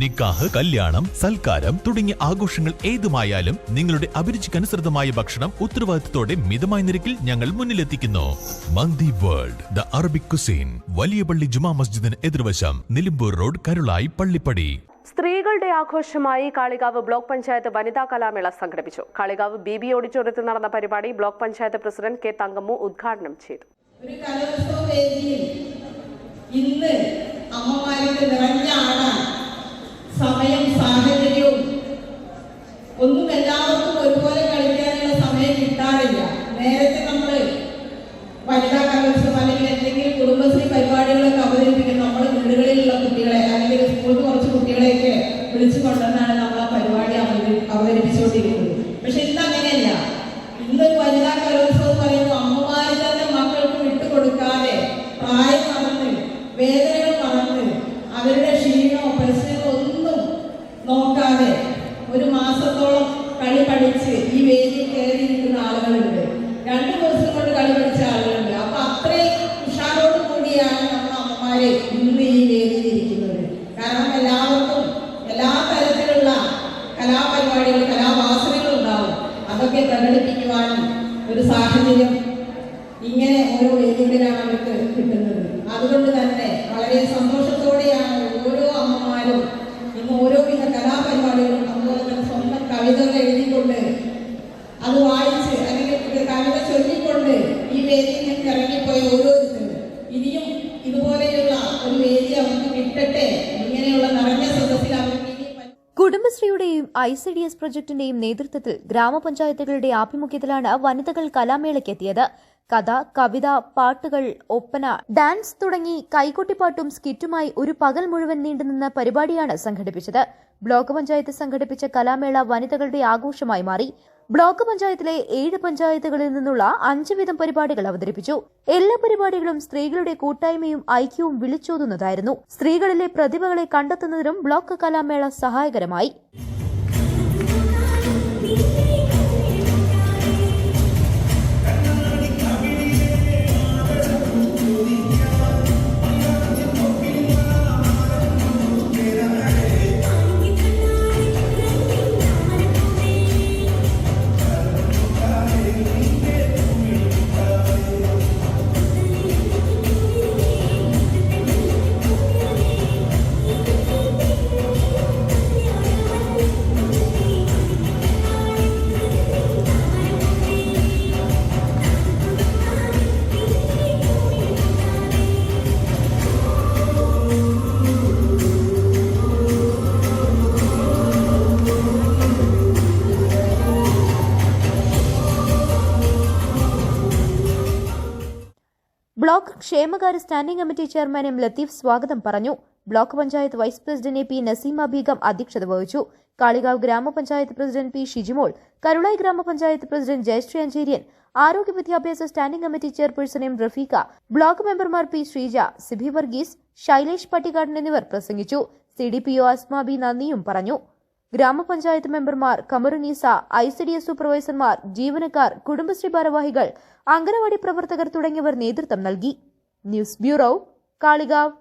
നിക്കാഹ് കല്യാണം സൽക്കാരം തുടങ്ങിയ ആഘോഷങ്ങൾ ഏതുമായാലും നിങ്ങളുടെ അഭിരുചിക്കനുസൃതമായ ഭക്ഷണം ഉത്തരവാദിത്തത്തോടെ മിതമായ നിരക്കിൽ ഞങ്ങൾ മുന്നിലെത്തിക്കുന്നു. Mandi world the Arabic cuisine വലിയ പള്ളി ജുമാ മസ്ജിദിന് എതിർവശം നിലമ്പൂർ റോഡ് കരുളായി പള്ളിപ്പടി. സ്ത്രീകളുടെ ആഘോഷമായി കാളികാവ് ബ്ലോക്ക് പഞ്ചായത്ത് വനിതാ കലാമേള സംഘടിപ്പിച്ചു. കാളികാവ് ബി ബി ഓഡിറ്റോറിയത്തിൽ നടന്ന പരിപാടി block panchayat president K Thankammu ഉദ്ഘാടനം ചെയ്തു. ഒരു കലോത്സവ വേദിയിൽ ഇന്ന് അമ്മമാർക്ക് നിറഞ്ഞാടാൻ വിളിച്ചു ഇങ്ങനെ ഓരോ വേദികളിലാണ് അവർക്ക് കിട്ടുന്നത്. അതുകൊണ്ട് തന്നെ വളരെ സന്തോഷത്തോടെയാണ് ഓരോ അമ്മമാരും ഇന്ന് ഓരോവിധ കലാപരിപാടികളും അതുപോലെ തന്നെ സ്വന്തം കവിതകൾ എഴുതിക്കൊണ്ട് അത് വായിച്ച് അല്ലെങ്കിൽ കവിത ചൊല്ലിക്കൊണ്ട് ഈ വേദിയിൽ നിന്ന് ഇറങ്ങിപ്പോയ ഓരോരുത്തരും ഇനിയും ഇതുപോലെയുള്ള ഒരു വേദി അവർക്ക് കിട്ടട്ടെ. ഇങ്ങനെയുള്ള നിറഞ്ഞ സദസ്സിൽ അവർക്ക് കുടുംബശ്രീയുടെയും ഐ സി ഡി എസ് പ്രൊജക്ടിന്റെയും നേതൃത്വത്തിൽ ഗ്രാമപഞ്ചായത്തുകളുടെ ആഭിമുഖ്യത്തിലാണ് വനിതകൾ കലാമേളയ്ക്കെത്തിയത് കഥ കവിത പാട്ടുകൾ ഒപ്പന ഡാൻസ് തുടങ്ങി കൈകൊട്ടിപ്പാട്ടും സ്കിറ്റുമായി ഒരു പകൽ മുഴുവൻ നീണ്ടുനിന്ന പരിപാടിയാണ് സംഘടിപ്പിച്ചത്. ബ്ലോക്ക് പഞ്ചായത്ത് സംഘടിപ്പിച്ച കലാമേള വനിതകളുടെ ആഘോഷമായി മാറി. ബ്ലോക്ക് പഞ്ചായത്തിലെ ഏഴ് പഞ്ചായത്തുകളിൽ നിന്നുള്ള അഞ്ച് വീതം പരിപാടികൾ അവതരിപ്പിച്ചു. എല്ലാ പരിപാടികളും സ്ത്രീകളുടെ കൂട്ടായ്മയും ഐക്യവും വിളിച്ചോതുന്നതായിരുന്നു. സ്ത്രീകളിലെ പ്രതിഭകളെ കണ്ടെത്തുന്നതിനും ബ്ലോക്ക് കലാമേള സഹായകരമായി. ബ്ലോക്ക് ക്ഷേമകാര്യ standing committee chairman M Latheef സ്വാഗതം പറഞ്ഞു. Block panchayat vice president A P Naseema Beegum അധ്യക്ഷത വഹിച്ചു. കാളികാവ് ഗ്രാമപഞ്ചായത്ത് പ്രസിഡന്റ് പി ഷിജിമോൾ കരുളായി ഗ്രാമപഞ്ചായത്ത് പ്രസിഡന്റ് ജയശ്രീ അഞ്ചേരിയൻ ആരോഗ്യ വിദ്യാഭ്യാസ standing committee chairperson M Rafeeqa block മെമ്പർമാർ പി ശ്രീജ സിബി വർഗീസ് ശൈലേഷ് പട്ടികാടൻ എന്നിവർ പ്രസംഗിച്ചു. C D P O Asmabi നന്ദിയും പറഞ്ഞു. ഗ്രാമപഞ്ചായത്ത് മെമ്പർമാർ Kamarunisa I C D S സൂപ്പർവൈസർമാർ ജീവനക്കാർ കുടുംബശ്രീ ഭാരവാഹികൾ അംഗനവാടി പ്രവർത്തകർ തുടങ്ങിയവർ നേതൃത്വം നൽകി. News bureau Kalikavu.